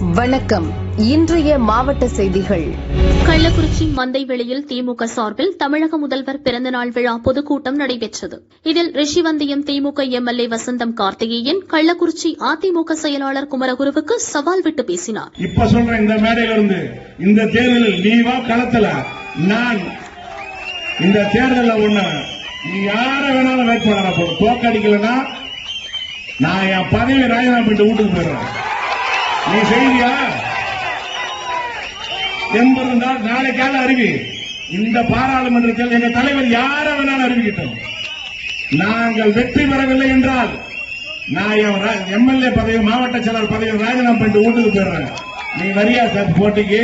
வணக்கம். இன்றைய மாவட்ட செய்திகள். கள்ளக்குறிச்சி மந்தை வெளியில் திமுக சார்பில் தமிழக முதல்வர் பிறந்தநாள் விழா பொதுக்கூட்டம் நடைபெற்றது. இதில் ரிஷிவந்தியம் திமுக எம்எல்ஏ வசந்தம் கார்த்திகேயன் கள்ளக்குறிச்சி அதிமுக செயலாளர் குமரகுருவுக்கு சவால் விட்டு பேசினார். இப்ப சொல்றேன் இந்த மேடையில இருந்து இந்த தேர்தலில் நீ வா களத்துல நான் இந்த தேர்தலில் ஒண்ணு நீ யார வேணாலும் வேட்பாளரை போடு தோக்கடிக்கலன்னா நான் என் பதவி ராஜினாமா பண்ணிட்டு வீட்டுக்கு போயிடுறேன். நீ செய்தியா? எண்பது நாளைக்கால அறிவி. இந்த பாராளுமன்றத்தில் எங்க தலைவர் யார வேணாலும் அறிவிக்கட்டும். நாங்கள் வெற்றி பெறவில்லை என்றால் நான் என் எம்எல்ஏ பதவி மாவட்ட செயலர் பதவியும் ராஜினாமா பண்ணிட்டு வீட்டுக்கு போயிடுறேன் நீ வரியா சார் போட்டிக்கு?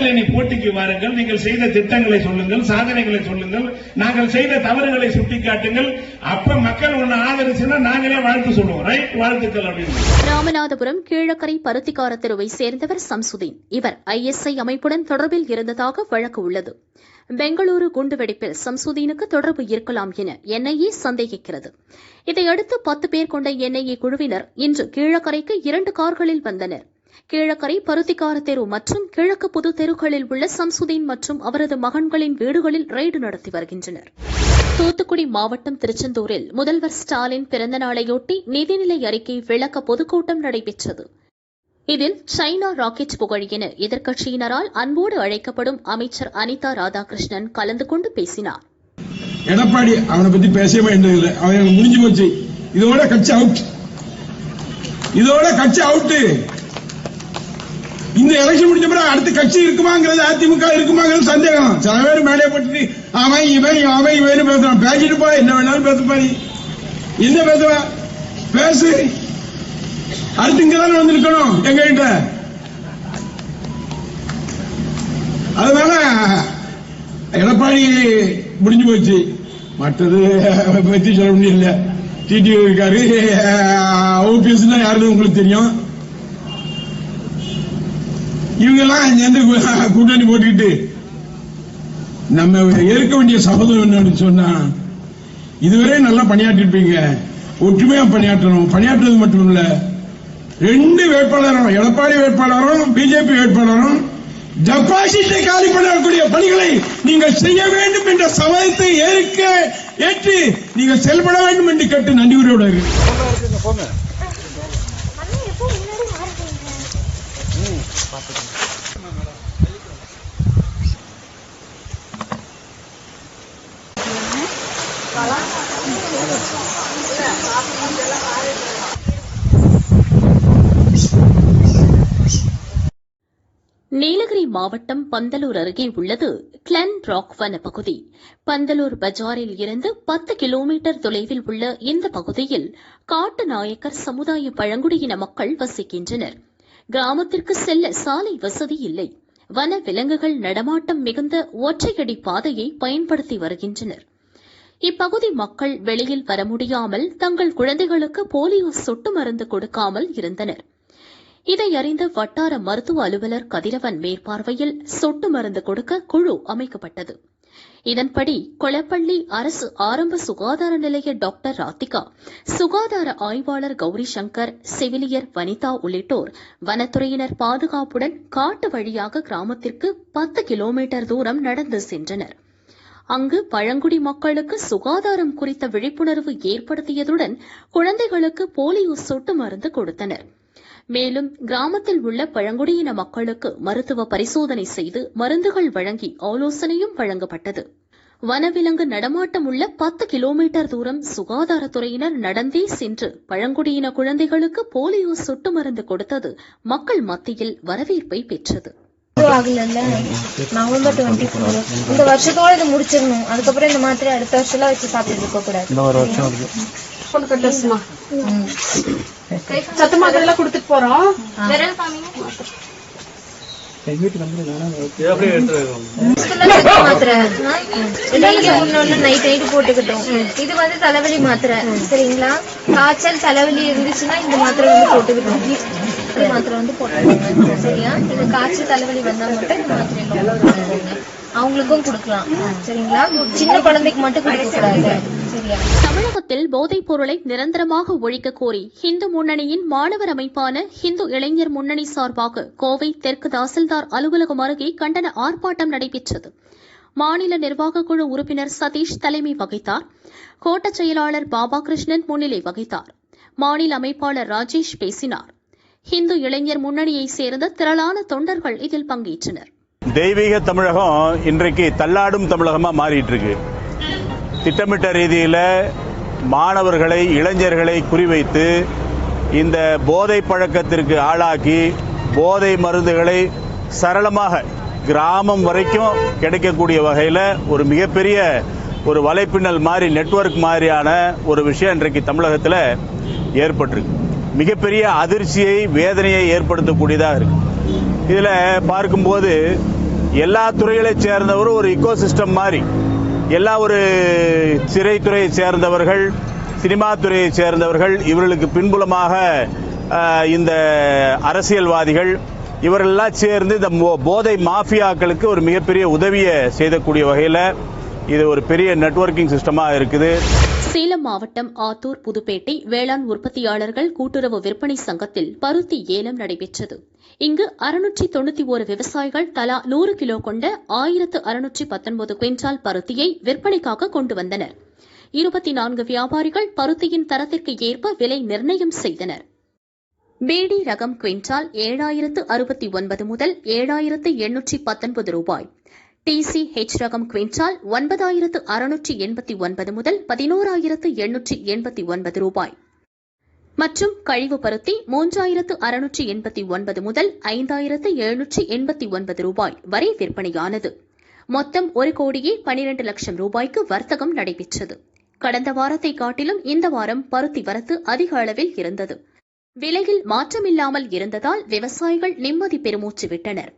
நீ போட்டிக்கு வாருங்கள். நீங்கள் செய்த திட்டங்களை சொல்லுங்கள் சாதனைகளை சொல்லுங்கள். நாங்கள் செய்த தவறுகளை சுட்டிக்காட்டுங்கள். அப்ப மக்கள் ஒன்னு ஆதரிச்சுன்னா நாங்களே வாழ்த்து சொல்லுவோம். ரைட் வாழ்த்துக்கள் அப்படின்னு ராமநாதபுரம் கீழக்கரை பருத்திக்கார தெருவை சேர்ந்தவர் சம்சுதீன். இவர் ஐஎஸ்ஐ அமைப்புடன் தொடர்பில் இருந்ததாக வழக்கு உள்ளது. பெங்களூரு குண்டுவெடிப்பில் சம்சுதீனுக்கு தொடர்பு இருக்கலாம் என என்ஐஏ சந்தேகிக்கிறது. இதையடுத்து பத்து பேர் கொண்ட என்ஐஏ குழுவினர் இன்று கீழக்கரைக்கு இரண்டு கார்களில் வந்தனா் கீழக்கரை பருத்திக்கார தெரு மற்றும் கிழக்கு பொது தெருக்களில் உள்ள சம்சுதீன் மற்றும் அவரது மகன்களின் வீடுகளில் ரெய்டு நடத்தி வருகின்றனர். தூத்துக்குடி மாவட்டம் திருச்செந்தூரில் முதல்வர் ஸ்டாலின் பிறந்த நாளையொட்டி நிதிநிலை அறிக்கை விளக்க பொதுக்கூட்டம் நடைபெற்றது. இதில் சைனா ராக்கெட் புகழ் என எதிர்க்கட்சியினரால் அன்போடு அழைக்கப்படும் அமைச்சர் அனிதா ராதாகிருஷ்ணன் கலந்து கொண்டு பேசினார். எடப்பாடி அவனை பத்தி பேசவே வேண்டியதில்லை. அவன் முடிஞ்சு போச்சு. இதோட கட்சி அவுட் இதோட கட்சி அவுட்டு இந்த எலெக்ஷன் முடிஞ்ச பிறகு அடுத்த கட்சி இருக்குமாங்கிறது அதிமுக இருக்குமாங்கிறது சந்தேகம். சில பேர் மேலே போட்டுட்டு அவன் இவன் அவன் இவன் பேசுறான். பேசிட்டு போ என்ன வேணாலும் பேசுப்பா என்ன பேசுவ பேசு. அடுத்து இங்க தானே வந்து இருக்கணும் எங்க கிட்ட அதனால எடப்பாடி முடிஞ்சு போச்சு. மற்றது பத்தி சொல்ல முடியல. டிடி இருக்காரு. ஓபிஎஸ் யாருன்னு உங்களுக்கு தெரியும். இவங்க எல்லாம் சேர்ந்து கூட்டணி போட்டுக்கிட்டு நம்ம ஏற்க வேண்டிய சபதம் என்னன்னு சொன்னா இதுவரை நல்லா பணியாற்றிருப்பீங்க. ஒற்றுமையா பணியாற்றணும். பணியாற்றுறது மட்டும் இல்ல ரெண்டு வேட்பாளரும் எடப்பாடி வேட்பாளரும் பிஜேபி வேட்பாளரும் டெபாசிட்டை காலி பண்ணக்கூடிய பணிகளை நீங்கள் செய்ய வேண்டும் என்ற சமயத்தை ஏற்க ஏற்று நீங்கள் செயல்பட வேண்டும் என்று கேட்டு நன்றி உரையோடு நீலகிரி மாவட்டம் பந்தலூர் அருகே உள்ளது கிளன் ராக் வன பகுதி. பந்தலூர் பஜாரில் இருந்து பத்து கிலோமீட்டர் தொலைவில் உள்ள இந்த பகுதியில் காட்டு நாயக்கர் சமுதாய பழங்குடியின மக்கள் வசிக்கின்றனர். கிராமத்திற்கு செல்ல சாலை வசதி இல்லை. வன விலங்குகள் நடமாட்டம் மிகுந்த ஒற்றையடி பாதையை பயன்படுத்தி வருகின்றனர். இப்பகுதி மக்கள் வெளியில் வர முடியாமல் தங்கள் குழந்தைகளுக்கு போலியோ சொட்டு மருந்து கொடுக்காமல் இருந்தனர். இதை அறிந்த வட்டார மருத்துவ அலுவலர் கதிரவன் மேற்பார்வையில் சொட்டு மருந்து கொடுக்க குழு அமைக்கப்பட்டது. இதன்படி கொளப்பள்ளி அரசு ஆரம்ப சுகாதார நிலைய டாக்டர் ராதிகா சுகாதார ஆய்வாளர் கௌரி சங்கர் செவிலியர் வனிதா உள்ளிட்டோர் வனத்துறையினர் பாதுகாப்புடன் காட்டு வழியாக கிராமத்திற்கு பத்து கிலோமீட்டர் தூரம் நடந்து சென்றனர். அங்கு பழங்குடி மக்களுக்கு சுகாதாரம் குறித்த விழிப்புணர்வு ஏற்படுத்தியதுடன் குழந்தைகளுக்கு போலியோ சொட்டு மருந்து கொடுத்தனர். மேலும் கிராமத்தில் உள்ள பழங்குடியின மக்களுக்கு மருத்துவ பரிசோதனை செய்து மருந்துகள் வழங்கி ஆலோசனையும் வழங்கப்பட்டது. வனவிலங்கு நடமாட்டம் உள்ள பத்து கிலோமீட்டர் தூரம் சுகாதாரத்துறையினர் நடந்தே சென்று பழங்குடியின குழந்தைகளுக்கு போலியோ சொட்டு மருந்து கொடுத்தது மக்கள் மத்தியில் வரவேற்பை பெற்றது. ஆகல நவம்பர் டுவெண்ட்டி ஃபோர் இந்த வருஷத்தோட இது முடிச்சிடணும். அதுக்கப்புறம் இந்த மாத்திரை அடுத்த வருஷம்லாம் வச்சு சாப்பிட்டு இருக்க கூடாது சத்து மாத்திரை எல்லாம் கொடுத்துட்டு போறோம். மாத்திரை டெய்லி ஒண்ணு ஒண்ணு நைட் நைட் போட்டுக்கிட்டோம். இது வந்து தலைவலி மாத்திரை சரிங்களா? காய்ச்சல் தலைவலி இருந்துச்சுன்னா இந்த மாத்திரை வந்து போட்டுக்கிட்டோம். இந்த மாத்திரை வந்து போட்டுக்கோங்க சரியா? இது காய்ச்சல் தலைவலி வந்தா மட்டும் இந்த மாத்திரை அவங்களுக்கும் கொடுக்கலாம் சரிங்களா? சின்ன குழந்தைக்கு மட்டும் கொடுக்க கூடாது. தமிழகத்தில் போதைப் பொருளை நிரந்தரமாக ஒழிக்க கோரி இந்து முன்னணியின் மாணவர் அமைப்பான இந்து இளைஞர் முன்னணி சார்பாக கோவை தெற்கு தாசில்தார் அலுவலகம் அருகே கண்டன ஆர்ப்பாட்டம் நடைபெற்றது. மாநில நிர்வாகக் குழு உறுப்பினர் சதீஷ் தலைமை வகித்தார். கோட்டச் செயலாளர் பாபா கிருஷ்ணன் முன்னிலை வகித்தார். மாநில அமைப்பாளர் ராஜேஷ் பேசினார். இந்து இளைஞர் முன்னணியைச் சேர்ந்த திரளான தொண்டர்கள் இதில் பங்கேற்றனர். தெய்வீக தமிழகம் இன்றைக்கு தள்ளாடும் தமிழகமா மாறிட்டு இருக்கு. திட்டமிட்ட ரீதியில் மாணவர்களை இளைஞர்களை குறிவைத்து இந்த போதை பழக்கத்திற்கு ஆளாக்கி போதை மருந்துகளை சரளமாக கிராமம் வரைக்கும் கிடைக்கக்கூடிய வகையில் ஒரு மிகப்பெரிய ஒரு வலைப்பின்னல் மாதிரி நெட்வொர்க் மாதிரியான ஒரு விஷயம் இன்றைக்கு தமிழகத்தில் ஏற்பட்டிருக்கு. மிகப்பெரிய அதிர்ச்சியை வேதனையை ஏற்படுத்தக்கூடியதாக இருக்கு. இதில் பார்க்கும்போது எல்லா துறைகளைச் சேர்ந்தவரும் ஒரு இக்கோ சிஸ்டம் மாதிரி எல்லா ஒரு சிறைத்துறையை சேர்ந்தவர்கள் சினிமா துறையை சேர்ந்தவர்கள் இவர்களுக்கு பின்புலமாக இந்த அரசியல்வாதிகள் இவரெல்லாம் சேர்ந்து இந்த போதை மாஃபியாக்களுக்கு ஒரு மிகப்பெரிய உதவியை செய்யக்கூடிய வகையில் இது ஒரு பெரிய நெட்வொர்க்கிங் சிஸ்டமாக இருக்குது. சேலம் மாவட்டம் ஆத்தூர் புதுப்பேட்டை வேளாண் உற்பத்தியாளர்கள் கூட்டுறவு விற்பனை சங்கத்தில் பருத்தி ஏலம் நடைபெற்றது. இங்கு அறுநூற்றி தொண்ணூத்தி ஒரு விவசாயிகள் தலா நூறு கிலோ கொண்ட ஆயிரத்து அறுநூற்றி பத்தொன்பது குவிண்டால் பருத்தியை விற்பனைக்காக கொண்டு வந்தனர். இருபத்தி நான்கு வியாபாரிகள் பருத்தியின் தரத்திற்கு ஏற்ப விலை நிர்ணயம் செய்தனர். பேடி ரகம் குவிண்டால் ஏழாயிரத்து அறுபத்தி ஒன்பது முதல் ஏழாயிரத்து எண்ணூற்றி பத்தொன்பது ரூபாய். டிசி ஹெச் ரகம் குவிண்டால் ஒன்பதாயிரத்து அறுநூற்றி எண்பத்தி ஒன்பது முதல் பதினோராயிரத்து எண்ணூற்றி எண்பத்தி ஒன்பது ரூபாய். மற்றும் கழிவு பருத்தி மூன்றாயிரத்து அறுநூற்றி எண்பத்தி ஒன்பது முதல் ஐந்தாயிரத்து எழுநூற்றி எண்பத்தி ஒன்பது ரூபாய் வரை விற்பனையானது. மொத்தம் ஒரு கோடியே பனிரெண்டு லட்சம் ரூபாய்க்கு வர்த்தகம் நடைபெற்றது. கடந்த வாரத்தை காட்டிலும் இந்த வாரம் பருத்தி வரத்து அதிக அளவில் இருந்தது. விலையில் மாற்றமில்லாமல் இருந்ததால் விவசாயிகள் நிம்மதி பெருமூச்சு விட்டனர்.